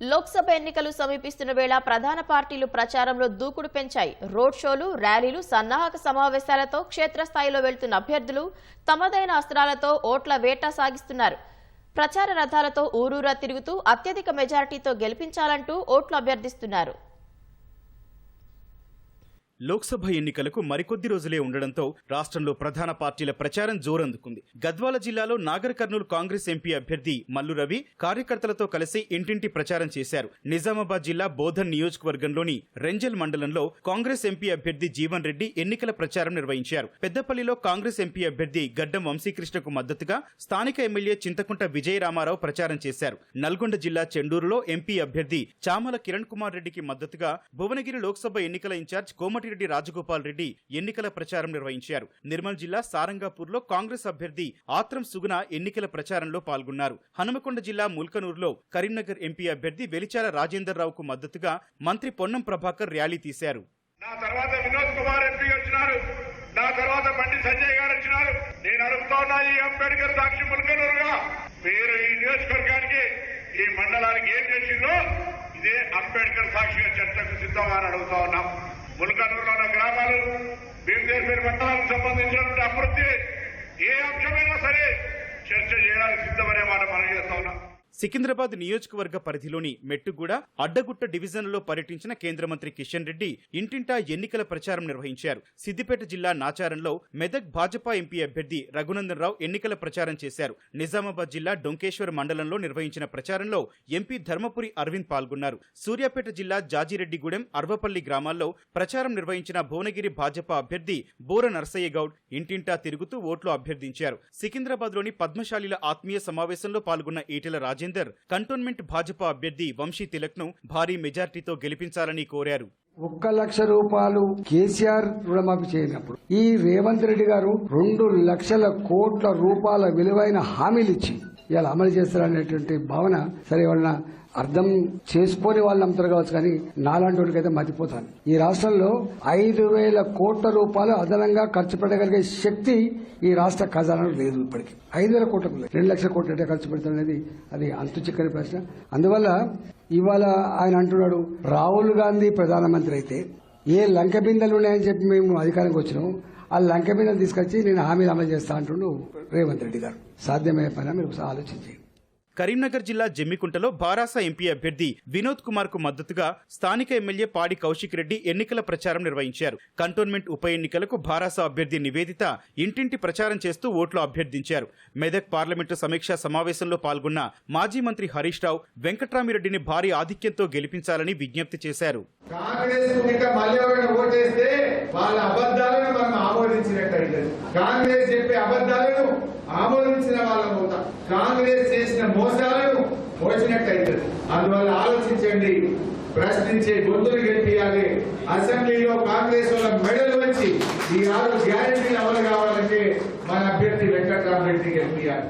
లోక్సభ ఎన్నికలు సమీపిస్తున్న వేళ ప్రధాన పార్టీలు ప్రచారంలో దూకుడు పెంచాయి. రోడ్ షోలు ర్యాలీలు సన్నాహక సమావేశాలతో క్షేత్రస్థాయిలో వెళ్తున్న అభ్యర్థులు తమదైన అస్త్రాలతో ఓట్ల వేట సాగిస్తున్నారు. ప్రచార రథాలతో ఊరూరా తిరుగుతూ అత్యధిక మెజారిటీతో గెలిపించాలంటూ ఓట్లు అభ్యర్థిస్తున్నారు. లోక్సభ ఎన్నికలకు మరికొద్ది రోజులే ఉండడంతో రాష్ట్రంలో ప్రధాన పార్టీల ప్రచారం జోరందుకుంది. గద్వాల జిల్లాలో నాగర్ కర్నూలు కాంగ్రెస్ ఎంపీ అభ్యర్థి మల్లు రవి కార్యకర్తలతో కలిసి ఇంటింటి ప్రచారం చేశారు. నిజామాబాద్ జిల్లా బోధన్ నియోజకవర్గంలోని రెంజల్ మండలంలో కాంగ్రెస్ ఎంపీ అభ్యర్థి జీవన్ రెడ్డి ఎన్నికల ప్రచారం నిర్వహించారు. పెద్దపల్లిలో కాంగ్రెస్ ఎంపీ అభ్యర్థి గడ్డం వంశీకృష్ణకు మద్దతుగా స్థానిక ఎమ్మెల్యే చింతకుంట విజయరామారావు ప్రచారం చేశారు. నల్గొండ జిల్లా చెండూరులో ఎంపీ అభ్యర్థి చామల కిరణ్ కుమార్ రెడ్డికి మద్దతుగా భువనగిరి లోక్సభ ఎన్నికల ఇన్ఛార్జ్ కోమటిరెడ్డి రాజగోపాల్ రెడ్డి ఎన్నికల ప్రచారం నిర్వహించారు. నిర్మల్ జిల్లా సారంగాపూర్లో కాంగ్రెస్ అభ్యర్థి ఆత్రం సుగుణ ఎన్నికల ప్రచారంలో పాల్గొన్నారు. హనుమకొండ జిల్లా ముల్కనూరులో కరీంనగర్ ఎంపీ అభ్యర్థి వెలిచాల రాజేందర్ రావుకు మద్దతుగా మంత్రి పొన్నం ప్రభాకర్ ర్యాలీ తీశారు. నా తర్వాత వినోద్ కుమార్ ఎంపీ వచ్చినారు. నా తర్వాత బండి సంజయ్ గారు వచ్చినారు. నేను అడుగుతున్నా ఈ అంబేద్కర్ సాక్షి ముల్కనూరుగా. మీరు ఈ నియోజకవర్గానికి ఈ మండలానికి ఏం చేసిందో ఇదే అంబేద్కర్ సాక్షిగా చర్చకు సిద్ధంగా అడుగుతా ఉన్నాం. ముల్కనూరులో ఉన్న గ్రామాలు భీమదేశ్వరి మండలానికి సంబంధించినటువంటి అభివృద్ధి ఏ అంశమైనా సరే చర్చ చేయడానికి సిద్ధమనే మాట మనం చేస్తా ఉన్నాం. సికింద్రాబాద్ నియోజకవర్గ పరిధిలోని మెట్టుగూడ అడ్డగుట్ట డివిజన్లలో పర్యటించిన కేంద్ర మంత్రి కిషన్ రెడ్డి ఇంటింటా ఎన్నికల ప్రచారం నిర్వహించారు. సిద్దిపేట జిల్లా నాచారంలో మెదక్ భాజపా ఎంపీ అభ్యర్థి రఘునందన్ రావు ఎన్నికల ప్రచారం చేశారు. నిజామాబాద్ జిల్లా డొంకేశ్వర్ మండలంలో నిర్వహించిన ప్రచారంలో ఎంపీ ధర్మపురి అరవింద్ పాల్గొన్నారు. సూర్యాపేట జిల్లా జాజిరెడ్డిగూడెం అర్వపల్లి గ్రామాల్లో ప్రచారం నిర్వహించిన భువనగిరి భాజపా అభ్యర్థి బోర నర్సయ్య గౌడ్ ఇంటింటా తిరుగుతూ ఓట్లు అభ్యర్థించారు. సికింద్రాబాద్లోని పద్మశాలిల ఆత్మీయ సమావేశంలో పాల్గొన్న ఈటెల రాజేంద్ర కంటోన్మెంట్ భాజపా అభ్యర్థి వంశీ తిలక్ను భారీ మెజార్టీతో గెలిపించాలని కోరారు. ఒక్క లక్ష రూపాయలు కేసీఆర్ రుణమాఫీ చేయనప్పుడు ఈ రేవంత్ రెడ్డి గారు రెండు లక్షల కోట్ల రూపాయల విలువైన హామీలు ఇచ్చి ఇలా అమలు చేస్తారనేటువంటి భావన సరే వాళ్ళ అర్థం చేసుకోని వాళ్ళు నమ్ముతారు కావచ్చు కానీ నాలాంటి వాడికైతే మతిపోతాను ఈ రాష్ట్రంలో ఐదు వేల కోట్ల రూపాయలు అదనంగా ఖర్చు పెట్టగలిగే శక్తి ఈ రాష్ట్ర ఖజానాలో లేదు ఇప్పటికి. ఐదు వేల కోట్లకు రెండు లక్షల కోట్లు అంటే ఖర్చు పెడతారు అనేది అది అంతు చిక్కని ప్రశ్న. అందువల్ల ఇవాళ ఆయన అంటున్నాడు రాహుల్ గాంధీ ప్రధానమంత్రి అయితే ఏ లంక బిందెలు ఉన్నాయని చెప్పి మేము అధికారంకి వచ్చినాం. ఆ లంక బిందెలు తీసుకొచ్చి నేను హామీలు అమలు చేస్తా అంటుండు రేవంత్ రెడ్డి గారు. సాధ్యమయ్యే పైన మీరు ఒకసారి కరీంనగర్ జిల్లా జమ్మికుంటలో బారాస ఎంపీ అభ్యర్థి వినోద్ కుమార్కు మద్దతుగా స్థానిక ఎమ్మెల్యే పాడి కౌశిక్ రెడ్డి ఎన్నికల ప్రచారం నిర్వహించారు. కంటోన్మెంట్ ఉప ఎన్నికలకు బారాస అభ్యర్థి నివేదిత ఇంటింటి ప్రచారం చేస్తూ ఓట్లు అభ్యర్థించారు. మెదక్ పార్లమెంటు సమీక్షా సమావేశంలో పాల్గొన్న మాజీ మంత్రి హరీష్ రావు వెంకట్రామిరెడ్డిని భారీ ఆధిక్యంతో గెలిపించాలని విజ్ఞప్తి చేశారు. కాంగ్రెస్ వాళ్ళ అబద్ధాలను మనం ఆమోదించినట్టయితే కాంగ్రెస్ చెప్పే అబద్ధాలను ఆమోదించిన వాళ్ళ అవుతాం కాంగ్రెస్ చేసిన మోసాలను మోసినట్టు అందువల్ల ఆలోచించండి ప్రశ్నించే గొంతులు గెలిపియాలి అసెంబ్లీలో కాంగ్రెస్ వాళ్ళ మెడలు వచ్చి ఈ ఆరు గ్యారెంటీలు అమలు కావాలంటే మన అభ్యర్థి వెంకట్రామరెడ్డి గెలిపియాలి